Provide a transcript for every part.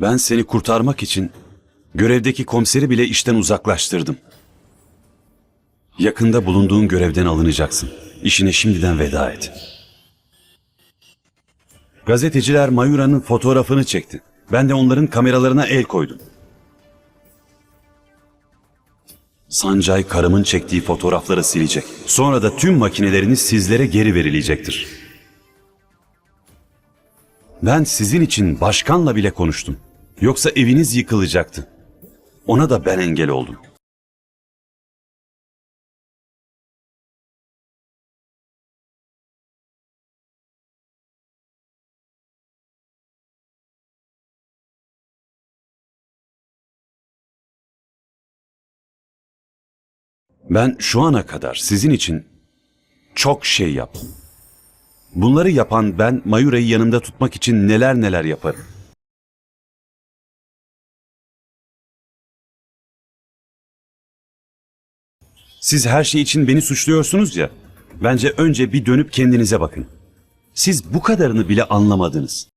Ben seni kurtarmak için görevdeki komiseri bile işten uzaklaştırdım. Yakında bulunduğun görevden alınacaksın. İşine şimdiden veda et. Gazeteciler Mayura'nın fotoğrafını çekti. Ben de onların kameralarına el koydum. Sancay karımın çektiği fotoğrafları silecek. Sonra da tüm makineleriniz sizlere geri verilecektir. Ben sizin için başkanla bile konuştum. Yoksa eviniz yıkılacaktı. Ona da ben engel oldum. Ben şu ana kadar sizin için çok şey yaptım. Bunları yapan ben Mayura'yı yanımda tutmak için neler neler yaparım. Siz her şey için beni suçluyorsunuz ya. Bence önce bir dönüp kendinize bakın. Siz bu kadarını bile anlamadınız.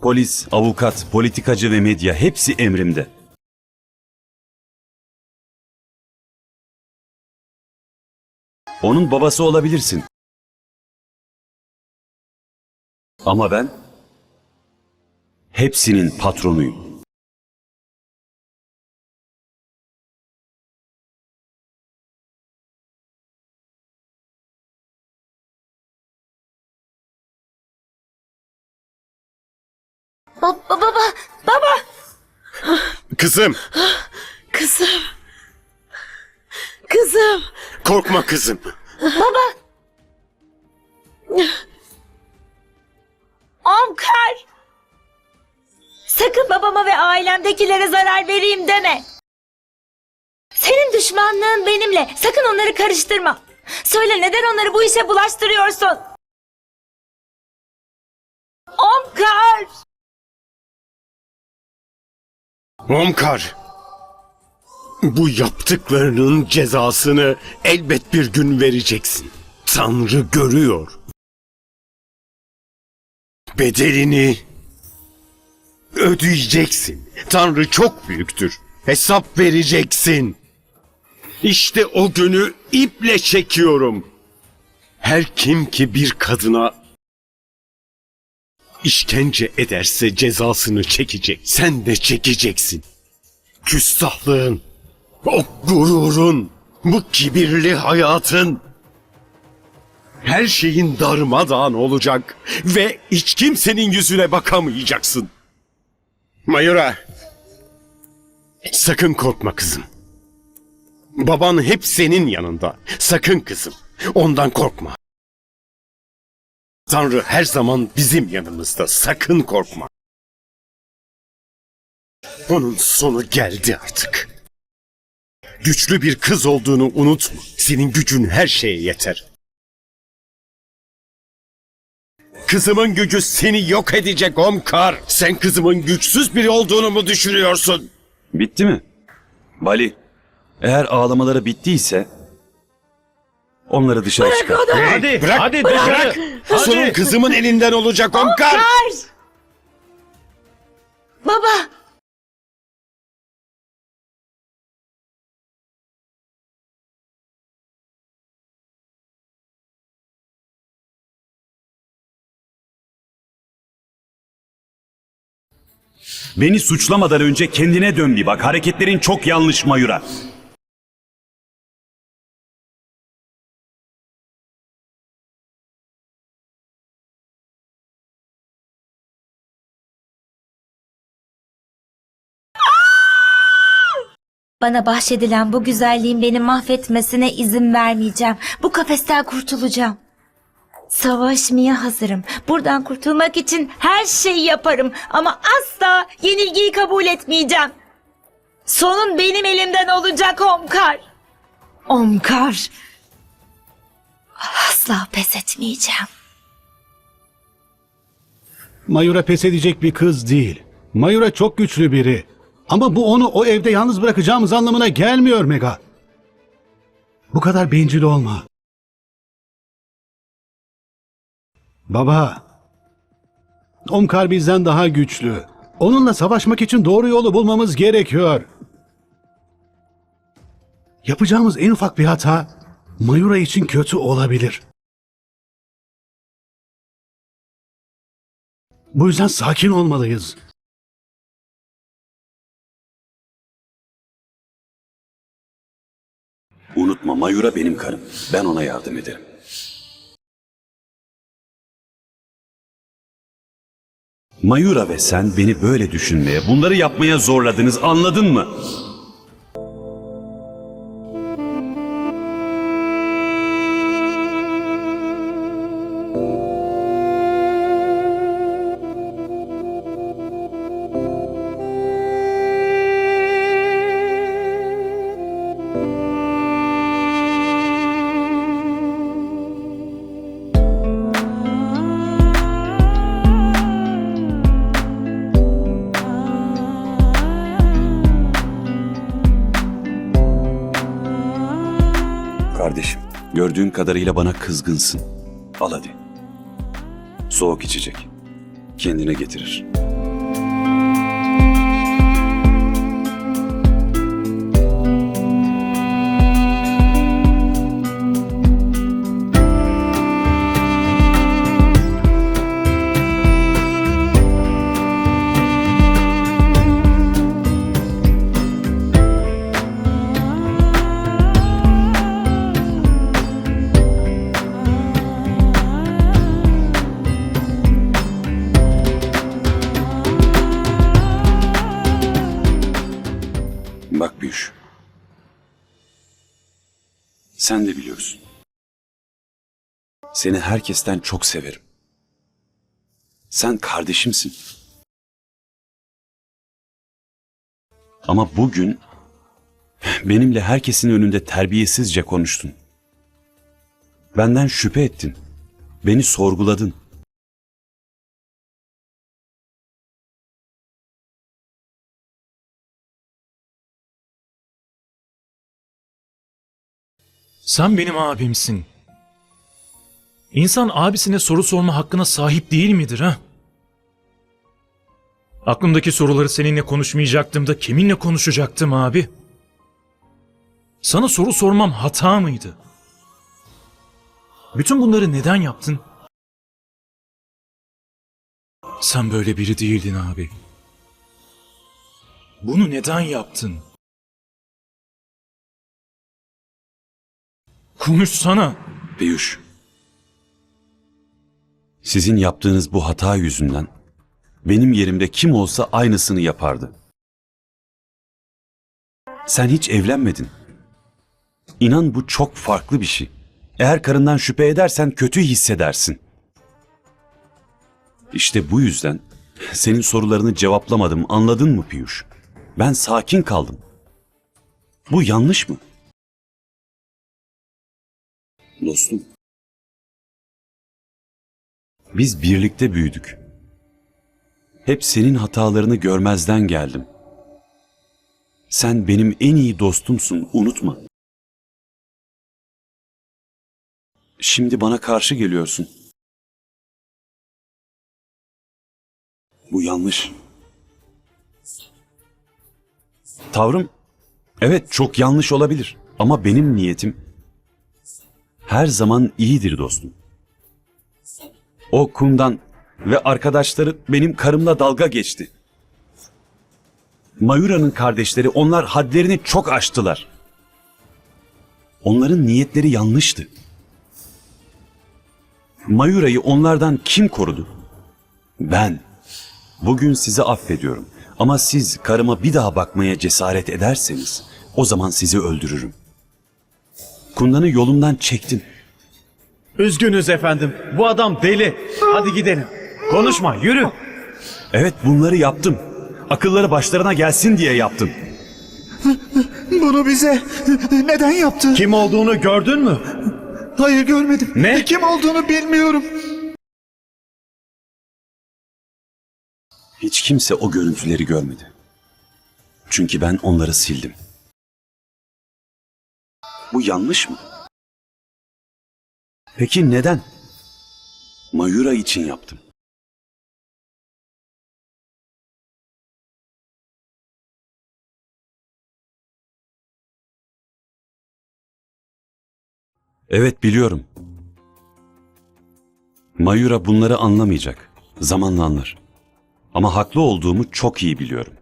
Polis, avukat, politikacı ve medya hepsi emrimde. Onun babası olabilirsin. Ama ben hepsinin patronuyum. Kızım, kızım. Kızım. korkma kızım. Omkar. Sakın babama ve ailemdekilere zarar vereyim deme. Senin düşmanlığın benimle. Sakın onları karıştırma. Söyle neden onları bu işe bulaştırıyorsun? Omkar. Omkar. Bu yaptıklarının cezasını elbet bir gün vereceksin. Tanrı görüyor. Bedelini ödeyeceksin. Tanrı çok büyüktür. Hesap vereceksin. İşte o günü iple çekiyorum. Her kim ki bir kadına işkence ederse cezasını çekecek. Sen de çekeceksin. Küstahlığın, o gururun, bu kibirli hayatın her şeyin darmadağın olacak ve hiç kimsenin yüzüne bakamayacaksın. Mayura, sakın korkma kızım. Baban hep senin yanında. Sakın kızım, ondan korkma. Tanrı her zaman bizim yanımızda. Sakın korkma. Onun sonu geldi artık. Güçlü bir kız olduğunu unutma. Senin gücün her şeye yeter. Kızımın gücü seni yok edecek Omkar. Sen kızımın güçsüz biri olduğunu mu düşünüyorsun? Bitti mi? Bali, eğer ağlamaları bittiyse onları dışarı çıkar. Hadi, bırak, hadi bırak. Sonun kızımın elinden olacak Omkar. Omkar. Baba. Beni suçlamadan önce kendine dön bir bak. Hareketlerin çok yanlış Mayura. Bana bahşedilen bu güzelliğin beni mahvetmesine izin vermeyeceğim. Bu kafesten kurtulacağım. Savaşmaya hazırım. Buradan kurtulmak için her şeyi yaparım. Ama asla yenilgiyi kabul etmeyeceğim. Sonun benim elimden olacak Omkar. Omkar. Asla pes etmeyeceğim. Mayura pes edecek bir kız değil. Mayura çok güçlü biri. Ama bu onu o evde yalnız bırakacağımız anlamına gelmiyor Mega. Bu kadar bencil olma. Baba, Omkar bizden daha güçlü. Onunla savaşmak için doğru yolu bulmamız gerekiyor. Yapacağımız en ufak bir hata Mayura için kötü olabilir. Bu yüzden sakin olmalıyız. Unutma Mayura benim karım. Ben ona yardım ederim. Mayura ve sen beni böyle düşünmeye, bunları yapmaya zorladınız anladın mı? Gördüğün kadarıyla bana kızgınsın. Al hadi. Soğuk içecek. Kendine getirir. Sen de biliyorsun. Seni herkesten çok severim. Sen kardeşimsin. Ama bugün benimle herkesin önünde terbiyesizce konuştun. Benden şüphe ettin. Beni sorguladın. Sen benim abimsin. İnsan abisine soru sorma hakkına sahip değil midir ha? Aklımdaki soruları seninle konuşmayacaktım da kiminle konuşacaktım abi? Sana soru sormam hata mıydı? Bütün bunları neden yaptın? Sen böyle biri değildin abi. Bunu neden yaptın? Konuşsana. Peyuş. Sizin yaptığınız bu hata yüzünden benim yerimde kim olsa aynısını yapardı. Sen hiç evlenmedin. İnan bu çok farklı bir şey. Eğer karından şüphe edersen kötü hissedersin. İşte bu yüzden senin sorularını cevaplamadım anladın mı Piyuş? Ben sakin kaldım. Bu yanlış mı? Dostum. Biz birlikte büyüdük. Hep senin hatalarını görmezden geldim. Sen benim en iyi dostumsun, unutma. Şimdi bana karşı geliyorsun. Bu yanlış. Tavrım, evet çok yanlış olabilir ama benim niyetim her zaman iyidir dostum. O kumdan ve arkadaşları benim karımla dalga geçti. Mayura'nın kardeşleri onlar hadlerini çok aştılar. Onların niyetleri yanlıştı. Mayura'yı onlardan kim korudu? Ben. Bugün sizi affediyorum. Ama siz karıma bir daha bakmaya cesaret ederseniz o zaman sizi öldürürüm. Kundan'ı yolumdan çektim. Üzgünüz efendim. Bu adam deli. Hadi gidelim. Konuşma, yürü. Evet bunları yaptım. Akılları başlarına gelsin diye yaptım. Bunu bize neden yaptı? Kim olduğunu gördün mü? Hayır görmedim. Ne? Kim olduğunu bilmiyorum. Hiç kimse o görüntüleri görmedi. Çünkü ben onları sildim. Bu yanlış mı? Peki neden? Mayura için yaptım. Evet biliyorum. Mayura bunları anlamayacak. Zamanla anlar. Ama haklı olduğumu çok iyi biliyorum.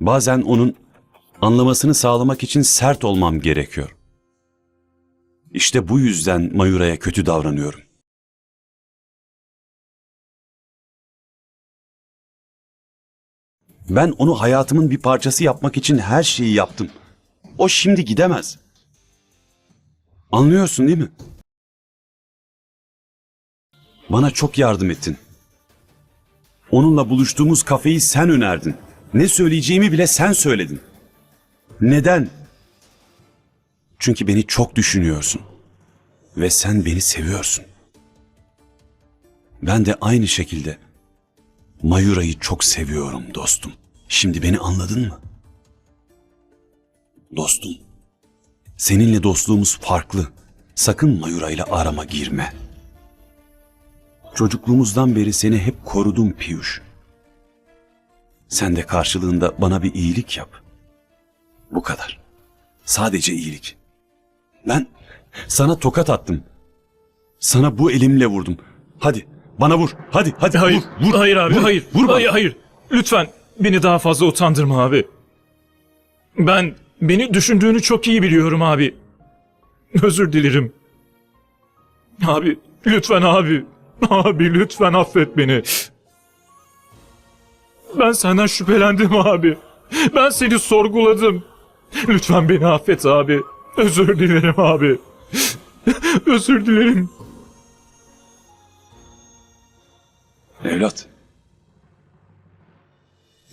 Bazen onun anlamasını sağlamak için sert olmam gerekiyor. İşte bu yüzden Mayura'ya kötü davranıyorum. Ben onu hayatımın bir parçası yapmak için her şeyi yaptım. O şimdi gidemez. Anlıyorsun değil mi? Bana çok yardım ettin. Onunla buluştuğumuz kafeyi sen önerdin. Ne söyleyeceğimi bile sen söyledin. Neden? Çünkü beni çok düşünüyorsun. Ve sen beni seviyorsun. Ben de aynı şekilde Mayura'yı çok seviyorum dostum. Şimdi beni anladın mı? Dostum. Seninle dostluğumuz farklı. Sakın Mayura ile arama girme. Çocukluğumuzdan beri seni hep korudum Piyuş. Sen de karşılığında bana bir iyilik yap. Bu kadar. Sadece iyilik. Ben sana tokat attım. Sana bu elimle vurdum. Hadi bana vur. Hadi hadi Hayır, vur. vur. hayır abi, Vur, hayır. Vur bana. hayır, hayır. Lütfen beni daha fazla utandırma abi. Ben beni düşündüğünü çok iyi biliyorum abi. Özür dilerim. Abi, lütfen abi. Abi lütfen affet beni. Ben senden şüphelendim abi. Ben seni sorguladım. Lütfen beni affet abi. Özür dilerim abi. Özür dilerim. Evlat.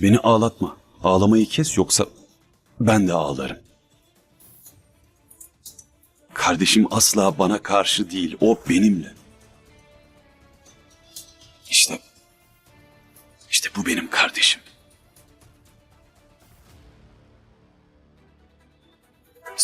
Beni ağlatma. Ağlamayı kes yoksa ben de ağlarım. Kardeşim asla bana karşı değil. O benimle. İşte işte bu benim kardeşim.